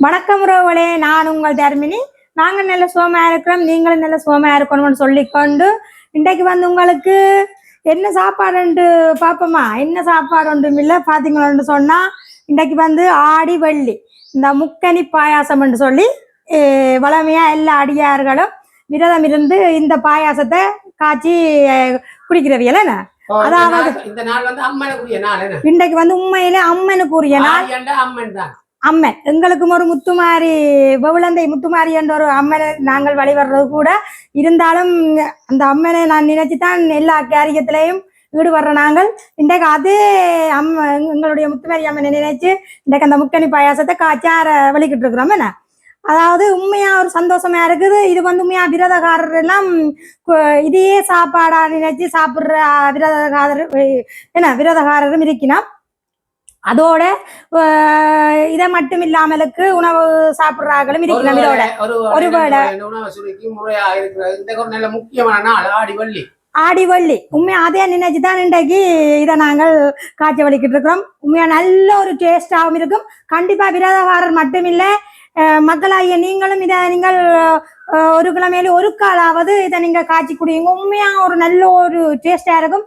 வணக்கம் உறவுகளே நான் உங்கள் தர்மினி. நாங்கள் நல்ல சுகமா இருக்கிறோம் நீங்களும் நல்ல சுகமா இருக்கணும்னு சொல்லிக்கொண்டு இன்றைக்கு வந்து உங்களுக்கு என்ன சாப்பாடுன்ட்டு பார்ப்போமா? என்ன சாப்பாடு ஒன்றும் இல்லை பார்த்தீங்களோன்னு சொன்னால் இன்றைக்கு வந்து ஆடி வெள்ளி. இந்த முக்கனி பாயாசம்னு சொல்லி eh, வளமையா எல்லா அடியார்களும் விரதம் இருந்து இந்த பாயாசத்தை காய்ச்சி குடிக்கிறவியல என்ன ஓ, இந்த அதாவது- நாள்- இந்த நாள் வந்து அம்மனுக்குரிய நாள் என்ன? இன்றைக்கு வந்து உண்மையிலே அம்மனுக்குரிய நாள். அம்மன் தான். அம்மன் எங்களுக்கும் ஒரு முத்துமாரி பவுளந்தை முத்துமாரி என்ற ஒரு அம்மனை நாங்கள் வழிபடுறது கூட. இருந்தாலும் அந்த அம்மனை நான் நினைச்சு தான் எல்லா காரியத்திலையும் ஈடுபடுற நாங்கள். இன்றைக்கு அதே அம்ம எங்களுடைய முத்துமாரி அம்மனை நினைச்சு இன்றைக்கு அந்த முக்கணி பாயாசத்தை காய்ச்சார வெளிக்கிட்டு இருக்கிறோம் என்ன? அதாவது உண்மையா ஒரு சந்தோஷமா இருக்குது. இது வந்து உண்மையா விரதகாரர் எல்லாம் இதையே சாப்பாடா நினைச்சு சாப்பிடுற விரதகாரர் என்ன விரதகாரரும் இருக்கினா அதோட இதை மட்டும் இல்லாமலுக்கு உணவு சாப்பிடுறாங்களும் இருக்கணும் இதோட நல்ல முக்கியமான நாள் ஆடி வள்ளி ஆடி வள்ளி உண்மையா அதே நினைச்சு தான் இன்றைக்கு இதை நாங்கள் காய்ச்ச வலிக்கிட்டு இருக்கிறோம். உண்மையா நல்ல ஒரு டேஸ்டாகவும் இருக்கும். கண்டிப்பா விரதகாரர் மட்டும் இல்லை மக்களாகிய நீங்களும் இதை நீங்கள் ஒரு கிழமையில ஒரு காலாவது இதை நீங்க காய்ச்சி குடிங்க. உண்மையா ஒரு நல்ல ஒரு டேஸ்டா இருக்கும்.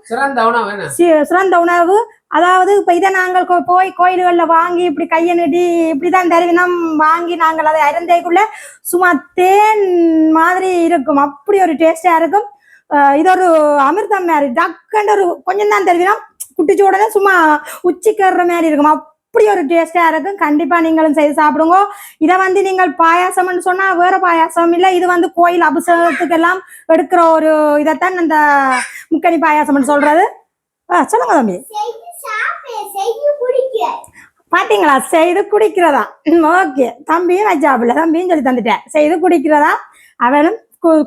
சிறந்த உணவு. அதாவது இப்ப இதை நாங்கள் போய் கோயில்களில் வாங்கி இப்படி கையை நீட்டி இப்படிதான் தருவினம் வாங்கி நாங்கள் அதை அருந்தைக்குள்ள சும்மா தேன் மாதிரி இருக்கும். அப்படி ஒரு டேஸ்டா இருக்கும். இது ஒரு அமிர்தம் மாதிரி. டக்குன்னு ஒரு கொஞ்சம் தான் தருவினம் குட்டிச்சு உடனே சும்மா உச்சிக்கற மாதிரி இருக்கும். அப்படி ஒரு டேஸ்டா இருக்கும். கண்டிப்பா நீங்களும் செய்து சாப்பிடுங்க. இதை வந்து நீங்கள் பாயாசம்னு சொன்னா வேற பாயாசம் இல்லை. இது வந்து கோயில் அபிஷேகத்துக்கு எல்லாம் எடுக்கிற ஒரு இதைத்தான் இந்த முக்கணி பாயாசம்னு சொல்றது. ஆ, சொல்லுங்க தம்பி. சாப்பிடு செய்து குடிக்க. பாத்தீங்களா? செய்து குடிக்கிறதா? ஓகே. தம்பியும் வச்சாப்புல தம்பியும் சொல்லி தந்துட்டேன். செய்து குடிக்கிறதா? அவனும்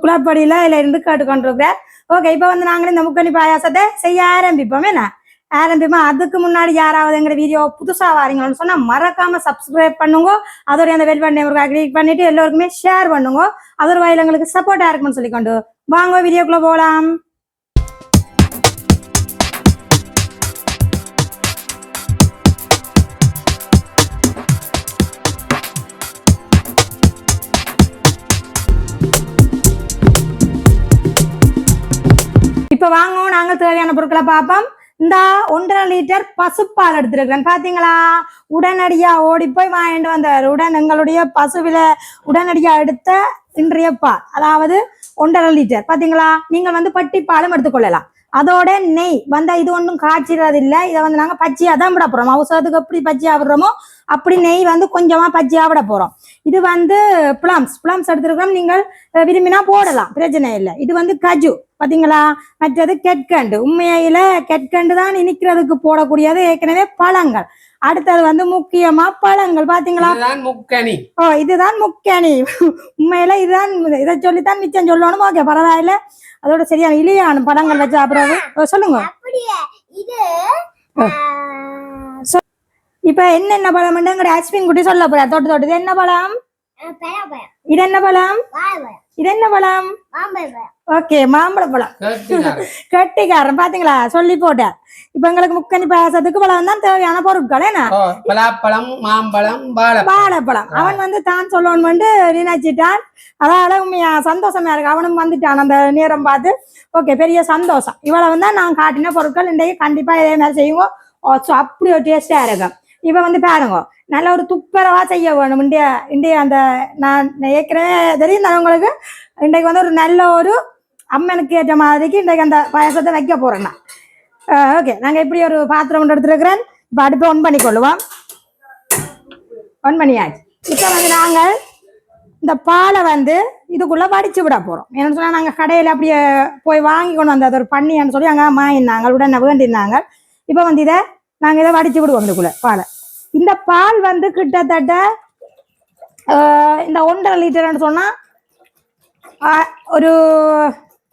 குளப்படியில இதுல இருந்து கேட்டுக்கொண்டிருக்கிறார் ஓகே இப்போ வந்து நாங்களும் இந்த முக்கணி பாயாசத்தை செய்ய ஆரம்பிப்போம். என்ன? ஆரம்பிப்போம். அதுக்கு முன்னாடி யாராவது எங்க வீடியோ புதுசா வாரீங்கன்னு சொன்னா மறக்காம சப்ஸ்கிரைப் பண்ணுங்க. அதோட அந்த வெல் ஒரு கிளிக் பண்ணிட்டு எல்லோருக்குமே ஷேர் பண்ணுங்க. அதோட வாயில எங்களுக்கு சப்போர்ட்டா இருக்கும்னு சொல்லிக்கொண்டு வாங்க வீடியோக்குள்ள போலாம். இப்ப வாங்கவும் நாங்கள் தேவையான பொருட்களை பார்ப்போம். இந்த ஒன்றரை லிட்டர் பசுப்பால் எடுத்திருக்கிறேன். பாத்தீங்களா? உடனடியா ஓடி போய் வாங்கிட்டு வந்தார். உடன் எங்களுடைய பசுவில உடனடியா எடுத்த இன்றைய பால். அதாவது ஒன்றரை லிட்டர் பாத்தீங்களா? நீங்கள் வந்து பட்டி பாலும் எடுத்துக்கொள்ளலாம். அதோட நெய். வந்தா இது ஒன்றும் காய்ச்சிறது இல்லை இதை வந்து நாங்கள் பச்சையாக தான் விட போகிறோம் அவசரத்துக்கு எப்படி பச்சையாக விடுறோமோ அப்படி நெய் வந்து கொஞ்சமாக பச்சையாக விட போகிறோம் இது வந்து பிளம்ஸ் பிளம்ஸ் எடுத்துருக்கோம் நீங்கள் விரும்பினா போடலாம். பிரச்சனை இல்லை. இது வந்து கஜு. பாத்தீங்களா? மற்றது கெட்கண்டு உண்மையில கெட்கண்டு தான் இனிக்கிறதுக்கு போடக்கூடியது ஏற்கனவே பழங்கள். அடுத்தது வந்து முக்கியமா பழங்கள். பாத்தீங்களா? இதுதான் முக்கணி ஓ இதுதான் முக்கணி உண்மையில இதுதான் இதை சொல்லித்தான் மிச்சம் சொல்லணும். ஓகே பரவாயில்ல. அதோட சரியான இலியான பழங்கள் வச்சு அப்புறம் சொல்லுங்க. அப்படியே இது இப்ப என்னென்ன பழம் அஸ்வின் குட்டி சொல்ல போறா தொட்டு தொட்டு இது என்ன பழம்? இது என்ன பழம்? இது என்ன பழம்? ஓகே மாம்பழ பழம். கேட்டுக்காரன். பாத்தீங்களா? சொல்லி போட்டார் இப்ப எங்களுக்கு முக்கணி பாயாசத்துக்கு பழம் தான் தேவையான பொருட்கள் என்ன? பலாப்பழம் மாம்பழம் வாழைப்பழம். அவன் வந்து தான் சொல்லணும்னு நினைச்சிட்டான். அதால உண்மையா சந்தோஷமா இருக்கு. அவனும் வந்துட்டான் அந்த நேரம் பார்த்து. ஓகே பெரிய சந்தோஷம். இவ்வளவு தான் நான் காட்டின பொருட்கள். இன்றைக்கு கண்டிப்பா இதே மாதிரி செய்வோம். அப்படி ஒரு டேஸ்டா இருக்கும். இப்ப வந்து பாருங்க. நல்ல ஒரு துப்பரவா செய்ய வேணும். இந்திய இந்திய அந்த நான் ஏற்கனவே தெரியும் நான் உங்களுக்கு? இன்றைக்கு வந்து ஒரு நல்ல ஒரு அம்மனுக்கு ஏற்ற மாதிரிக்கு இன்றைக்கு அந்த பாயசத்தை வைக்க போறேன் நான். ஓகே நாங்கள் இப்படி ஒரு பாத்திரம் ஒன்று எடுத்துருக்கிறேன். இப்போ அடுப்பு ஒன் பண்ணி கொள்ளுவோம் ஒன் பண்ணியாச்சு. இப்போ வந்து நாங்கள் இந்த பாலை வந்து இதுக்குள்ளே வடிச்சு விட போகிறோம் என்னென்னு சொன்னால் நாங்கள் கடையில் அப்படியே போய் வாங்கி கொண்டு வந்தது ஒரு பண்ணியான்னு சொல்லி அங்கே வாங்கினாங்க உடனே வேண்டியிருந்தாங்க இப்போ வந்து இதை நாங்கள் இதை வடிச்சு விடுவோம் இதுக்குள்ளே பாலை. இந்த பால் வந்து கிட்டத்தட்ட இந்த ஒன்றரை லிட்டர்னு சொன்னா ஆஹ், ஒரு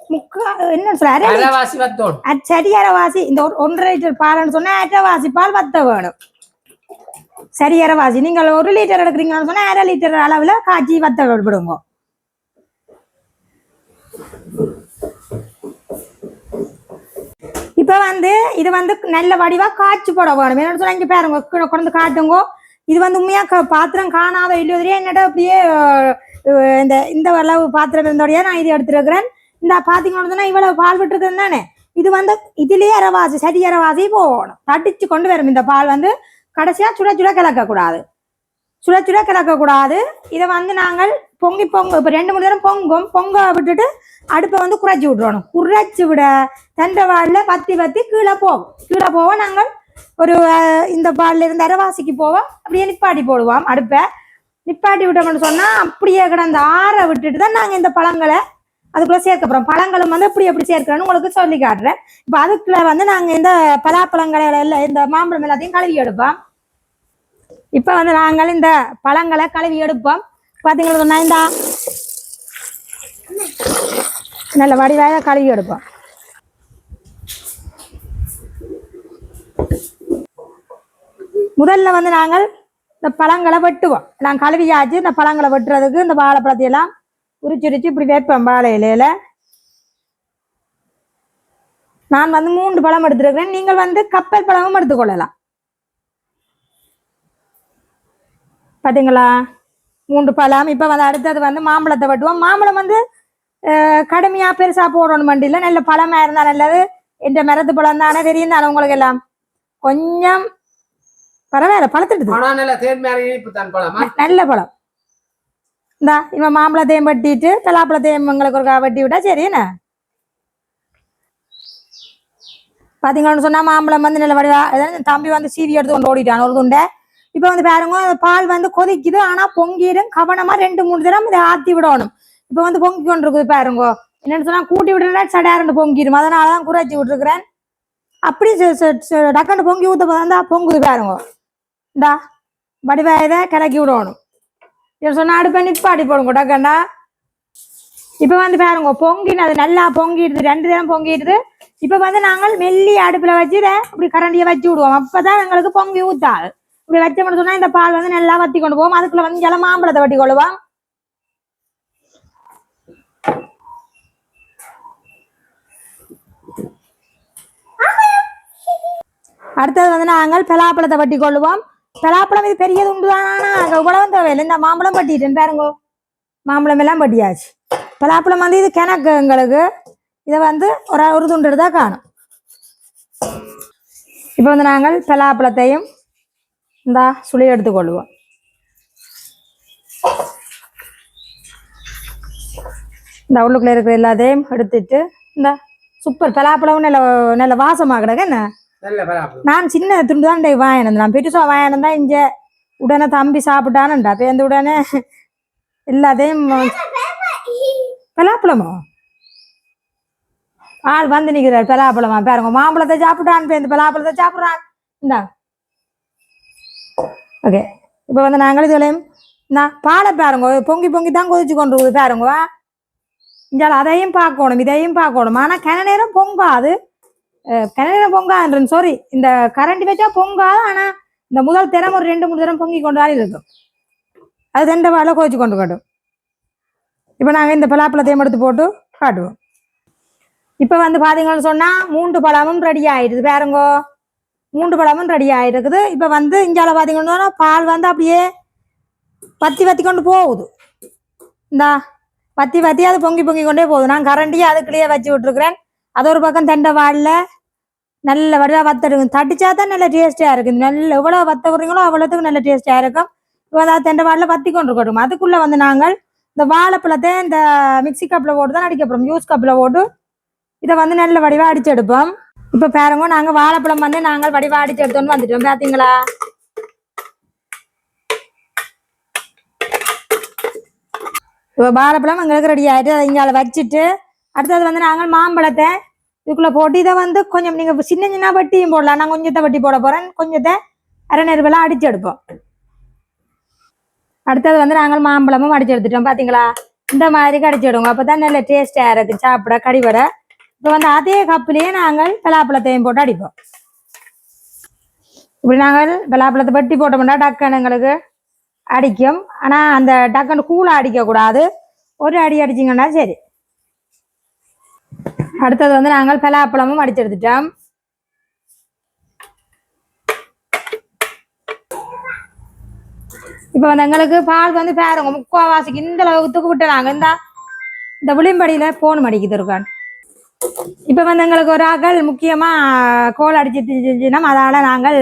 முக்கா என்ன சொல்ல சரி அரைவாசி. இந்த ஒன்றரை லிட்டர் பால்னு சொன்னா அரைவாசி பால் வத்த வேணும். சரி அரைவாசி. நீங்கள் ஒரு லிட்டர் எடுக்கிறீங்கன்னு சொன்னா அரை லிட்டர் அளவுல காய்ச்சி வத்த விடுங்க. இப்போ வந்து இது வந்து நல்ல வடிவா காய்ச்சி போட வேணும். என்னன்னு சொன்னா இங்க பாருங்க கொண்டு காட்டுங்க. இது வந்து உண்மையா க- பாத்திரம் காணாத இல்லையோ தெரியும் என்னடா அப்படியே இந்த இந்த அளவு பாத்திரம் இருந்தோடையே நான் இது எடுத்துருக்கிறேன் இந்த பாத்தீங்கன்னா இவ்வளவு பால் விட்டுருக்குது தானே? இது வந்து இதுலயே அரவாசி சரி அரவாசி போகணும் தட்டிச்சு கொண்டு வரும் இந்த பால் வந்து. கடைசியா சுட சுட கலக்கக்கூடாது சுட சுட கிடக்கக்கூடாது. இதை வந்து நாங்கள் பொங்கி பொங்க இப்போ ரெண்டு மணி நேரம் பொங்கும். பொங்க விட்டுட்டு அடுப்பை வந்து குறைச்சி விட்றணும் குறைச்சி விட தண்டவாளில் பத்தி பத்தி கீழே போகும். கீழே போக நாங்கள் ஒரு இந்த பாலில் இருந்து அரைவாசிக்கு போவோம் அப்படியே நிப்பாட்டி போடுவோம் அடுப்பை. நிப்பாட்டி விட்டோம்னு சொன்னால் அப்படியே கிடந்த ஆற விட்டுட்டு தான் நாங்கள் இந்த பழங்களை அதுக்குள்ளே சேர்க்க போகிறோம் பழங்களும் வந்து எப்படி எப்படி சேர்க்கிறோன்னு உங்களுக்கு சொல்லி காட்டுறேன். இப்போ அதுக்குள்ளே வந்து நாங்கள் இந்த பலாப்பழங்களை எல்லாம் இந்த மாம்பழம் எல்லாத்தையும் கழுவி எடுப்போம். இப்போ வந்து நாங்கள் இந்த பழங்களை கழுவி எடுப்போம். பார்த்தீங்கன்னா சொன்னா இந்த நல்ல வடிவாக கழுவி எடுப்போம். முதல்ல வந்து நாங்கள் இந்த பழங்களை வெட்டுவோம். நான் கழுவியாச்சு இந்த பழங்களை வெட்டுறதுக்கு இந்த வாழைப்பழத்தை எல்லாம் உரிச்சு உரிச்சு இப்படி வைப்பேன் வாழை இலையில. நான் வந்து மூன்று பழம் எடுத்துருக்கிறேன். நீங்கள் வந்து கப்பல் பழமும் எடுத்துக்கொள்ளலாம். பாத்தீங்களா? மூன்று பழம். இப்போ வந்து அடுத்தது வந்து மாம்பழத்தை வெட்டுவோம். மாம்பழம் வந்து அஹ், கடுமையா பெருசா போடணும் வண்டியில். நல்ல பழமா இருந்தா நல்லது. என்ற மரத்து பழம் தானே தெரியும் தானே உங்களுக்கு எல்லாம் கொஞ்சம் பரவாயில்ல பழத்துட்டுது ஆனா நல்ல பழமா? இந்தா இவன் மாம்பழத்தையும் வெட்டிட்டு பலாப்பழத்தையும் எங்களுக்கு ஒரு வெட்டி விட்டா சரி என்ன? பாத்தீங்கன்னு சொன்னா மாம்பழம் வந்து நல்ல வடிவா தம்பி வந்து சீவி எடுத்து கொண்டு ஓடிட்டான் ஒரு துண்டை. இப்போ வந்து பாருங்க பால் வந்து கொதிக்குது. ஆனா பொங்கிடும். கவனமா ரெண்டு மூணு தரம் இதை ஆத்தி விடணும். இப்போ வந்து பொங்கி கொண்டிருக்குது பாருங்க. என்னன்னு சொன்னா கூட்டி விடுறா சடாரண்டு பொங்கிடும். அதனால தான் குறைச்சி விட்டுருக்குறேன். அப்படி ச- ச- டக்குன்னு பொங்கி ஊத்த போதா பொங்குது பாருங்க. இந்தா வடிவாயதை கிளக்கி விடணும். இவர் சொன்னா அடுப்பை நிப்பாடி போடுங்க டக்கண்டா இப்போ வந்து பாருங்க பொங்கினது நல்லா பொங்கிடுது. ரெண்டு தினம் பொங்கிடுது. இப்போ வந்து நாங்கள் மெல்லி அடுப்புல வச்சு இதை இப்படி கரண்டியை வச்சு விடுவோம். அப்பதான் எங்களுக்கு பொங்கி ஊத்தாது. இப்படி வச்சோம்னு சொன்னா இந்த பால் வந்து நல்லா வத்தி கொண்டு போவோம் அதுக்குள்ள வந்து ஜல மாம்பழத்தை வட்டி கொள்ளுவோம். அடுத்தது வந்து நாங்கள் பலாப்பழத்தை வட்டி கொள்ளுவோம். பலாப்பழம் இது பெரியது உண்டு தானா. இவ்வளவு தேவையில்லை. இந்த மாம்பழம் பட்டிட்டேன் பாருங்கோ. மாம்பழம் எல்லாம் பட்டியாச்சு பலாப்பழம் வந்து இது கிணக்கு எங்களுக்கு. இதை வந்து ஒரு ஒரு துண்டு தான் காணும். இப்போ வந்து நாங்கள் பலாப்பழத்தையும் இந்த சுளி எடுத்துக்கொள்வோம் இந்த உள்ளுக்குள்ள இருக்கிற எல்லாத்தையும் எடுத்துட்டு இந்த சூப்பர் பலாப்பழம் நல்ல நல்ல வாசமாக கிடக்கு என்ன நான் சின்ன துண்டு தான் வாங்கினது. நான் பெருசா வாங்கினதா இங்க. உடனே தம்பி சாப்பிட்டானுண்டா. பேருந்து உடனே எல்லாத்தையும் பலாப்பழமோ? ஆள் வந்து நிக்கிறார் பலாப்பழமா. பாருங்க மாம்பழத்தை சாப்பிட்டான் பேருந்து பலாப்பழத்தை சாப்பிட்றான். இந்தா ஓகே இப்போ வந்து நாங்கள் இதுலையும் நான் பாலை பாருங்க. பொங்கி பொங்கி தான் கொதிச்சு கொண்டு பாருங்கவா பாருங்க அதையும் பார்க்கணும் இதையும் பார்க்கணும். ஆனால் கன நேரம் பொங்காது. கிணறு பொங்காதுன்றேன். சாரி இந்த கரண்ட் வச்சா பொங்காது. ஆனால் இந்த முதல் திறம் ஒரு ரெண்டு மூணு திறம் பொங்கி கொண்டு தான் இருக்கும். அது ரெண்டு வாழை கொதிச்சு கொண்டு காட்டும். இப்போ நாங்கள் இந்த பலாப்பழத்தையும் எடுத்து போட்டு காட்டுவோம். இப்போ வந்து பார்த்தீங்கன்னு சொன்னால் மூன்று பழமும் ரெடி ஆயிடுது பாருங்கோ. மூன்று பழமும் ரெடி ஆயிருக்குது. இப்போ வந்து இங்கால பார்த்தீங்கன்னா பால் வந்து அப்படியே வத்தி பத்தி கொண்டு போகுது. இந்தா பத்தி பத்தி அது பொங்கி பொங்கி கொண்டே போகுது. நான் கரண்டியை அதுக்குள்ளேயே வச்சு விட்டுருக்குறேன். அது ஒரு பக்கம் தண்டை வாழில் நல்ல வடிவாக வத்தெடுக்கும். தடிச்சா தான் நல்ல டேஸ்டியா இருக்கும். நல்ல எவ்வளோ வத்த விடுறீங்களோ அவ்வளோத்துக்கு நல்ல டேஸ்டியா இருக்கும். இப்போ அதாவது தெண்டை வாழில் வத்தி கொண்டு இருக்கட்டும் அதுக்குள்ளே வந்து நாங்கள் இந்த வாழைப்பழத்தை இந்த மிக்ஸி கப்பில் போட்டு தான் அடிக்க போகிறோம் ஜூஸ் கப்பில் போட்டு இதை வந்து நல்ல வடிவாக அடிச்சு எடுப்போம். இப்போ பாருங்க நாங்க வாழைப்பழம் வந்து நாங்கள் வடிவா அடிச்சு எடுத்தோன்னு வந்துட்டோம். பாத்தீங்களா? இப்போ வாழைப்பழம் எங்களுக்கு ரெடி ஆயிட்டு அதை இங்கே வச்சுட்டு அடுத்தது வந்து நாங்கள் மாம்பழத்தை இதுக்குள்ள போட்டு இதை வந்து கொஞ்சம் நீங்க சின்ன சின்ன வட்டியும் போடலாம். நான் கொஞ்சத்தை வட்டி போட போறேன். கொஞ்சத்தை அரை நெருவெல்லாம் அடிச்சு எடுப்போம். அடுத்தது வந்து நாங்கள் மாம்பழமும் அடிச்சு எடுத்துட்டோம். பாத்தீங்களா? இந்த மாதிரி கடிச்சு விடுங்க அப்பதான் நல்ல டேஸ்டா இருக்கு. சாப்பிட கடிவடை. இப்போ வந்து அதே கப்பிலேயே நாங்கள் பலாப்பழத்தையும் போட்டு அடிப்போம். இப்படி நாங்கள் பலாப்பழத்தை வெட்டி போட்டோம்னா டக்குன்னு எங்களுக்கு அடிக்கும். ஆனா அந்த டக்குன்னு கூலாக அடிக்க கூடாது ஒரு அடி அடிச்சிங்கன்னா சரி. அடுத்தது வந்து நாங்கள் பலாப்பழமும் அடிச்சு எடுத்துட்டோம் இப்போ வந்து எங்களுக்கு பால் வந்து பேருங்க முக்காவாசிக்கு இந்த அளவுக்கு தூக்கு விட்டுறாங்க இந்த இந்த விளிம்படியில் போன் மடிக்குது இருக்கான் இப்போ வந்து எங்களுக்கு ஒரு ஆக்கள் முக்கியமா கோல் அடிச்சிட்டுச்சுன்னா அதால நாங்கள்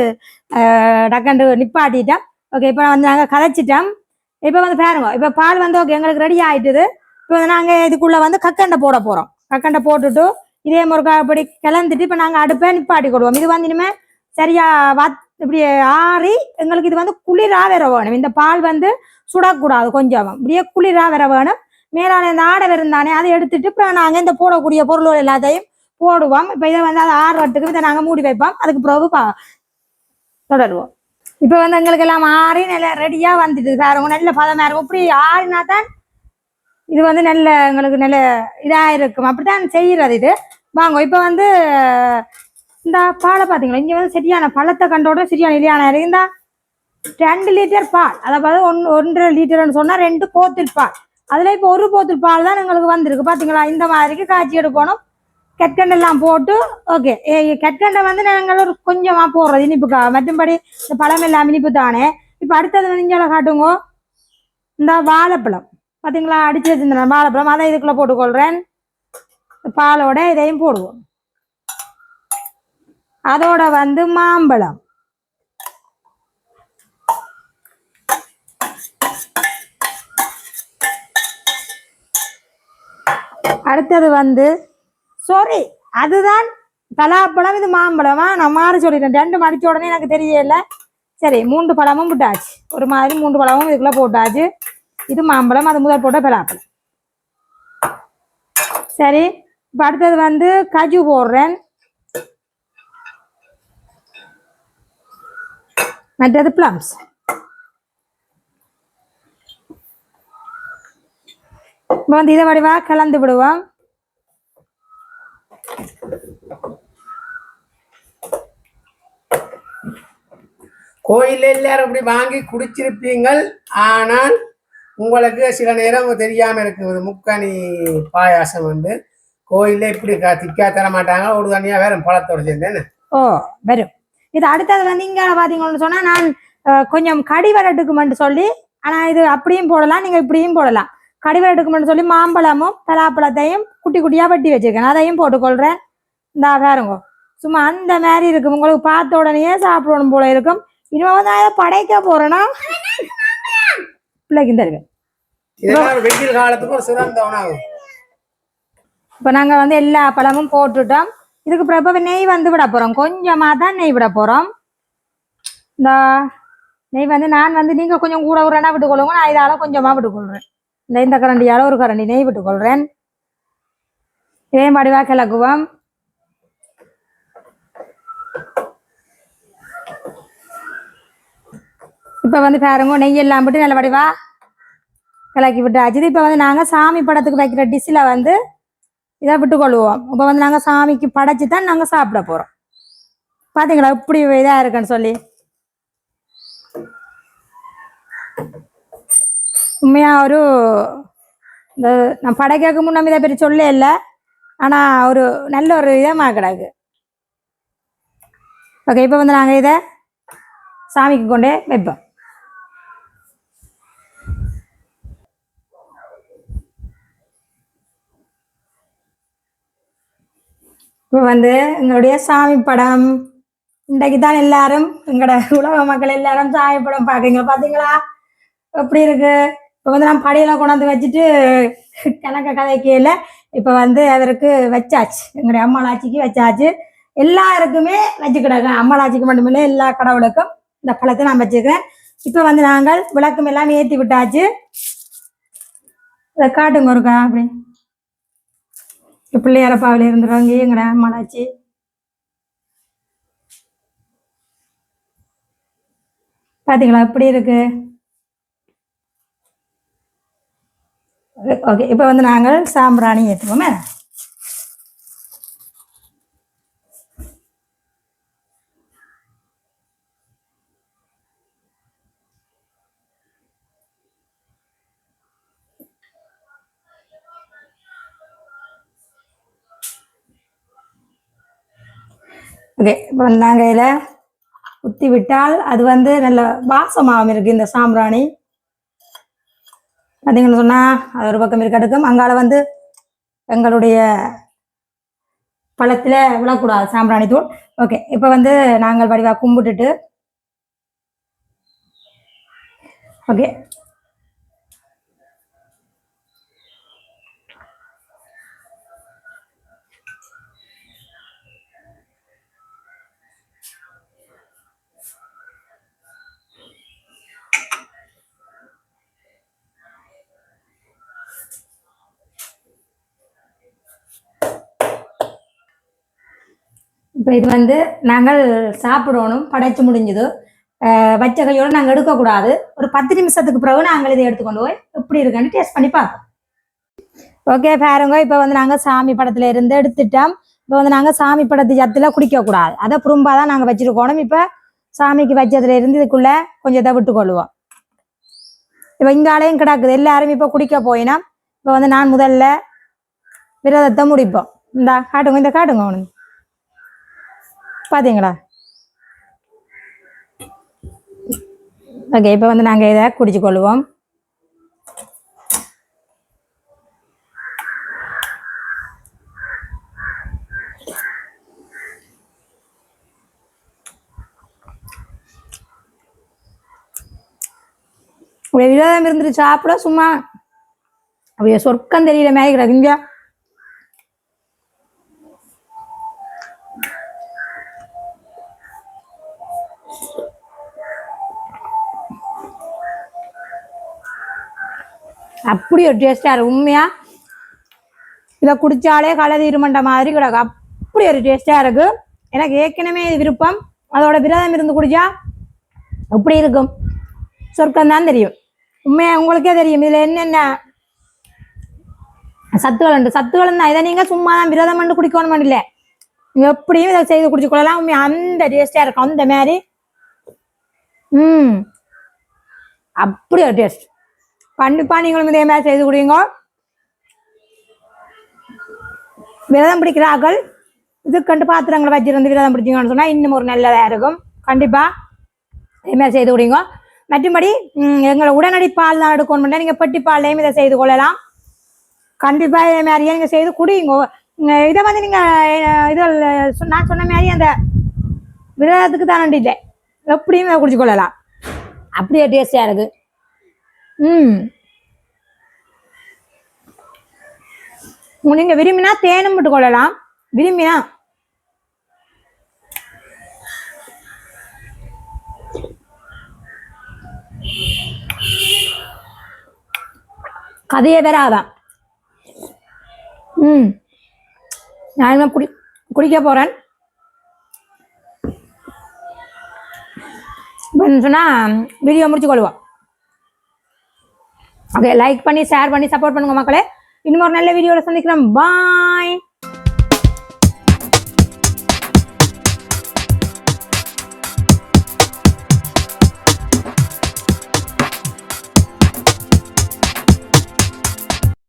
டக்கண்டு நிப்பாட்டிட்டோம். ஓகே இப்போ வந்து நாங்கள் கதைச்சிட்டோம். இப்போ வந்து பாருங்க இப்போ பால் வந்து ஓகே எங்களுக்கு ரெடி ஆயிட்டது. இப்போ வந்து நாங்கள் இதுக்குள்ள வந்து கக்கண்டை போட போறோம். கக்கண்டை போட்டுட்டு இதே முருகா அப்படி கிளந்துட்டு இப்போ நாங்கள் அடுப்பை நிப்பாட்டி கொடுவோம். இது வந்து இனிமேல் சரியா வத் இப்படி ஆறி எங்களுக்கு இது வந்து குளிராக வேற வேணும். இந்த பால் வந்து சுடக்கூடாது கொஞ்சம். இப்படியே குளிராக வேற வேணும். மேலான இந்த ஆடை இருந்தானே அதை எடுத்துட்டு அப்புறம் நாங்கள் இந்த போடக்கூடிய பொருள்கள் எல்லாத்தையும் போடுவோம். இப்போ இதை வந்து அதை ஆறுறதுக்கு இதை நாங்கள் மூடி வைப்போம். அதுக்கு பிறகு பா தொடருவோம். இப்போ வந்து எங்களுக்கு எல்லாம் ஆறி நல்ல ரெடியாக வந்துட்டு பாருங்க நல்ல பதமாக இருக்கும். இப்படி ஆறினா தான் இது வந்து நல்ல எங்களுக்கு நல்ல இதாக இருக்கும். அப்படித்தான் செய்கிறது இது. வாங்க இப்போ வந்து இந்த பாலை பார்த்தீங்களா இங்கே வந்து சரியான பழத்தை கண்டோட சரியான இல்லையான இருந்தா ரெண்டு லிட்டர் பால். அதாவது ஒன் ஒன்றரை லிட்டர்னு சொன்னால் ரெண்டு போத்தில் பால். அதில் இப்போ ஒரு போத்தல் பால் தான் எங்களுக்கு வந்திருக்கு. பார்த்தீங்களா இந்த மாதிரிக்கு காய்ச்சி எடுக்கணும். கற்கண்டெல்லாம் போட்டு ஓகே கற்கண்டை வந்து நாங்கள் ஒரு கொஞ்சமாக போடுறது இனிப்புக்காக. மற்றும்படி இந்த பழம் எல்லாம் இனிப்பு தானே இப்போ அடுத்தது வந்து இங்கே காட்டுங்க. இந்த வாழைப்பழம். பார்த்தீங்களா அடிச்சு வச்சுருந்தேன் வாழைப்பழம். அதை இதுக்குள்ளே போட்டுக்கொள்கிறேன் பாலோட இதையும் போடுவோம். அதோட வந்து மாம்பழம். அடுத்தது வந்து சாரி அதுதான் பலாப்பழம் இது மாம்பழமா? நான் மாறி சொல்லிட்டேன். ரெண்டு மடிச்ச உடனே எனக்கு தெரியல சரி மூன்று பழமும் விட்டாச்சு. ஒரு மாதிரி மூன்று பழமும் இதுக்குள்ள போட்டாச்சு. இது மாம்பழம் அது முதல் போட்ட பலாப்பழம். சரி இப்போ அடுத்தது வந்து கஜு போடுறேன். மற்றது பிளம்ஸ் இப்போ வந்து இதை வடிவா கலந்து விடுவோம். கோயில்ல எல்லாரும் இப்படி வாங்கி குடிச்சிருப்பீங்கள். ஆனால் உங்களுக்கு சில நேரம் தெரியாம இருக்குது முக்கணி பாயாசம் வந்து கோயில்ல இப்படி திக்கா தர மாட்டாங்க. ஒரு தனியா வேற பழத்தோட சேர்ந்தேன்னு. ஓ வரும். இது அடுத்தது வந்து இங்கே பார்த்தீங்கன்னு சொன்னால் நான் கொஞ்சம் கடிவரட்டுக்குமென்று சொல்லி ஆனால் இது அப்படியும் போடலாம் நீங்கள் இப்படியும் போடலாம். கடிவரட்டுக்குமென்று சொல்லி மாம்பழமும் பலாப்பழத்தையும் குட்டி குட்டியாக வெட்டி வச்சிருக்கேன். அதையும் போட்டுக்கொள்கிறேன் இந்த பாருங்க. சும்மா அந்த மாதிரி இருக்கும். உங்களுக்கு பார்த்த உடனே சாப்பிடணும் போல இருக்கும். இனிமே வந்து இதை படைக்க போறேன்னா பிள்ளைக்கு உணவு. இப்போ நாங்கள் வந்து எல்லா பழமும் போட்டுட்டோம். இதுக்கு பிறகு நெய் வந்து விட போகிறோம் கொஞ்சமாக தான் நெய் விட போகிறோம் இந்த நெய் வந்து நான் வந்து நீங்கள் கொஞ்சம் கூட உரனா விட்டுக்கொள்ளுங்க. நான் இதால் கொஞ்சமாக விட்டுக்கொள்கிறேன் இந்த இந்த கரண்டியால் ஒரு கரண்டி நெய் விட்டுக்கொள்கிறேன் இதே வடிவாக கிளக்குவோம் இப்போ வந்து பாருங்க நெய் எல்லாம் விட்டு நல்ல வடிவா கிளக்கி விட்டாச்சு இப்போ வந்து நாங்கள் சாமி படத்துக்கு வைக்கிற டிஷ்ஷில் வந்து இதை விட்டுக்கொள்வோம் இப்போ வந்து நாங்கள் சாமிக்கு படைச்சி தான் நாங்கள் சாப்பிட போகிறோம் பார்த்தீங்களா இப்படி இதாக இருக்குன்னு சொல்லி. உண்மையாக ஒரு இந்த நான் படைக்கிறதுக்கு முன்னாடி இதை பற்றி சொல்ல இல்லை. ஆனால் ஒரு நல்ல ஒரு இதமாக கிடக்கு. ஓகே இப்போ வந்து நாங்கள் இதை சாமிக்கு கொண்டே வைப்போம். இப்போ வந்து எங்களுடைய சாமி படம். இன்றைக்கு தான் எல்லாரும் எங்களோட உலக மக்கள் எல்லாரும் சாமி படம் பார்க்குறீங்க. பார்த்தீங்களா எப்படி இருக்கு? இப்போ வந்து நான் படியெல்லாம் கொண்டாந்து வச்சுட்டு கணக்க கதைக்கையில் இப்போ வந்து அவருக்கு வச்சாச்சு. எங்களுடைய அம்மாளாச்சிக்கு வச்சாச்சு. எல்லாருக்குமே வச்சுக்கிடாங்க அம்மாளாச்சிக்கு மட்டுமில்லை எல்லா கடவுளுக்கும் இந்த பழத்தை நான் வச்சுக்கிறேன். இப்போ வந்து நாங்கள் விளக்கம் எல்லாம் ஏற்றி விட்டாச்சு. இதை காட்டுங்க ஒருக்கா அப்படி. பிள்ளையாரப்பாவில் இருந்துருவாங்க எங்கட அம்மாளாச்சி. பார்த்தீங்களா எப்படி இருக்கு? ஓகே இப்போ வந்து நாங்கள் சாம்பிராணி ஏற்றுவோமே ஓகே இப்போ நாங்கள் இதில் ஊற்றி விட்டால் அது வந்து நல்ல வாசமாகவும் இருக்குது இந்த சாம்பிராணி பார்த்தீங்கன்னு சொன்னால் அது ஒரு பக்கம் இருக்கட்டும் அங்கால வந்து எங்களுடைய பழத்தில் விழக்கூடாது சாம்பிராணி தூள். ஓகே இப்போ வந்து நாங்கள் வடிவாக கும்பிட்டுட்டு ஓகே இப்போ இது வந்து நாங்கள் சாப்பிடணும் படைச்சு முடிஞ்சது. வச்ச கையோட நாங்கள் எடுக்கக்கூடாது. ஒரு பத்து நிமிஷத்துக்கு பிறகு நாங்கள் இதை எடுத்துக்கொண்டு போய் எப்படி இருக்குன்னு டேஸ்ட் பண்ணி பார்ப்போம். ஓகே பாருங்க. இப்போ வந்து நாங்கள் சாமி படத்துல இருந்து எடுத்துட்டோம். இப்போ வந்து நாங்கள் சாமி படத்து ஜத்தில் குடிக்கக்கூடாது. அதை புறம்பா தான் நாங்கள் வச்சிருக்கணும். இப்போ சாமிக்கு வச்சதுல இருந்து இதுக்குள்ள கொஞ்சம் இதை விட்டுக்கொள்வோம். இப்போ இங்காலையும் கிடக்குது. எல்லாரும் இப்போ குடிக்க போயினா இப்போ வந்து நான் முதல்ல விரதத்தை முடிப்போம். இந்த காட்டுங்க இந்த காட்டுங்க உனக்கு பாத்தீங்களா? ஓகே இப்போ வந்து நாங்கள் இதை குடிச்சு கொள்வோம் அப்படியே விரோதம் இருந்துட்டு சாப்பிட சும்மா அப்படியே சொர்க்கம் தெரியல மேய் கிடக்கு. அப்படி ஒரு டேஸ்டா இருக்கும் உண்மையா? இதை குடிச்சாலே களை தீருமண்ட மாதிரி கிடக்கும் அப்படி ஒரு டேஸ்டா இருக்கு. எனக்கு ஏற்கனவே விருப்பம். அதோட விரதம் இருந்து குடிச்சா அப்படி இருக்கும். சொர்க்கம் தான் தெரியும். உண்மையா? உங்களுக்கே தெரியும். இதுல என்னென்ன சத்துக்கள் உண்டு? சத்துக்கள் தான் இதை நீங்க சும்மா தான் விரதம் பண்ணி குடிக்கணும் இல்லை எப்படியும் இதை செய்து குடிச்சு கொள்ளலாம். உண்மையா? அந்த டேஸ்டா இருக்கும் அந்த மாதிரி. ம். அப்படி ஒரு டேஸ்ட் கண்டிப்பா நீங்களும் இதே மாதிரி செய்து குடிங்க. விரதம் பிடிக்கிறார்கள். இதுக்கண்டு பாத்திரங்களை வச்சிருந்து விரதம் பிடிச்சிங்கன்னு சொன்னால் இன்னும் ஒரு நல்லதாக இருக்கும். கண்டிப்பாக இதே மாதிரி செய்து குடிங்க. மற்றும்படி எங்களை உடனடி பால் தான் எடுக்கணும் நீங்கள் பெட்டி பால்லையும் இதை செய்து கொள்ளலாம். கண்டிப்பாக இதே மாதிரியே நீங்கள் செய்து குடிங்க. இதை வந்து நீங்கள் இது இதில் சொ- நான் சொன்ன மாதிரி அந்த விரதத்துக்கு தான் இல்லை எப்படியும் குடிச்சு கொள்ளலாம். அப்படியே டேஸ்டியா இருக்குது ம். நீங்க விரும்பினா தேனும் விட்டு கொள்ளலாம். விரும்பினா. கதையே வேற அதான் ம். நான் குடி குடிக்க போறேன். சொன்னால் சொன்னா வீடியோ முடிச்சு கொள்வோம் ஓகே லைக் பண்ணி ஷேர் பண்ணி சப்போர்ட் பண்ணுங்க மக்களே. இன்னும் ஒரு நல்ல வீடியோவில் சந்திக்கிறோம். பா